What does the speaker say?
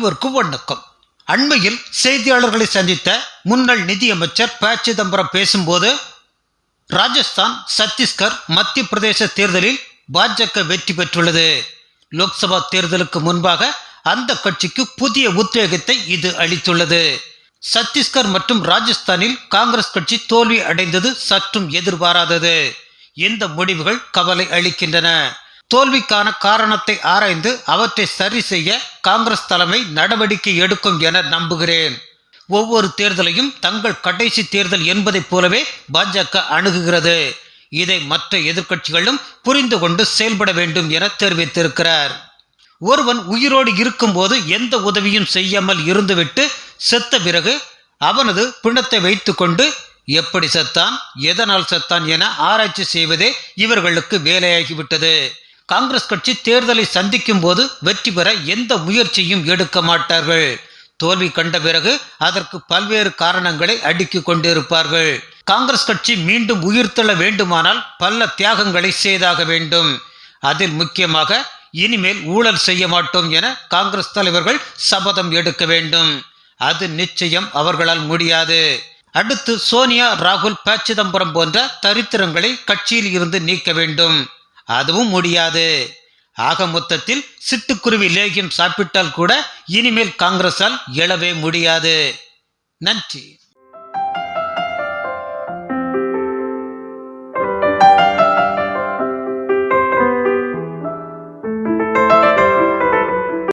அனைவருக்கும் வணக்கம். அண்மையில் செய்தியாளர்களை சந்தித்த முன்னாள் நிதியமைச்சர் ப. சிதம்பரம் பேசும்போது ராஜஸ்தான் சத்தீஸ்கர் மத்திய பிரதேச தேர்தலில் பாஜக வெற்றி பெற்றுள்ளது. லோக்சபா தேர்தலுக்கு முன்பாக அந்த கட்சிக்கு புதிய உத்வேகத்தை இது அளித்துள்ளது. சத்தீஸ்கர் மற்றும் ராஜஸ்தானில் காங்கிரஸ் கட்சி தோல்வி அடைந்தது சற்றும் எதிர்பாராதது. இந்த முடிவுகள் கவலை அளிக்கின்றன. தோல்விக்கான காரணத்தை ஆராய்ந்து அவற்றை சரி செய்ய காங்கிரஸ் தலைமை நடவடிக்கை எடுக்கும் என நம்புகிறேன். ஒவ்வொரு தேர்தலையும் தங்கள் கடைசி தேர்தல் என்பதைப் போலவே பாஜக அணுகுகிறது. இதை மற்ற எதிர்க்கட்சிகளும் புரிந்து கொண்டு செயல்பட வேண்டும் என தெரிவித்திருக்கிறார். ஒருவன் உயிரோடு இருக்கும்போது எந்த உதவியும் செய்யாமல் இருந்துவிட்டு செத்த பிறகு அவனது பிணத்தை வைத்துக்கொண்டு எப்படி செத்தான் எதனால் செத்தான் என ஆராய்ச்சி செய்வதே இவர்களுக்கு வேலையாகிவிட்டது. காங்கிரஸ் கட்சி தேர்தலை சந்திக்கும் போது வெற்றி பெற எந்த முயற்சியும் எடுக்க மாட்டார்கள். தோல்வி கண்ட பிறகு அதற்கு பல்வேறு காரணங்களை அடுக்கிக் கொண்டிருப்பார்கள். காங்கிரஸ் கட்சி மீண்டும் உயிர்த்தெழ வேண்டுமானால் பல தியாகங்களை செய்தாக வேண்டும். அதில் முக்கியமாக இனிமேல் ஊழல் செய்ய மாட்டோம் என காங்கிரஸ் தலைவர்கள் சபதம் எடுக்க வேண்டும். அது நிச்சயம் அவர்களால் முடியாது. அடுத்து சோனியா ராகுல் ப சிதம்பரம் போன்ற தரித்திரங்களை கட்சியில் இருந்து நீக்க வேண்டும். அதுவும் முடியாது. ஆக மொத்தத்தில் சிட்டுக்குருவி லேகியம் சாப்பிட்டால் கூட இனிமேல் காங்கிரஸால் எழவே முடியாது. நன்றி.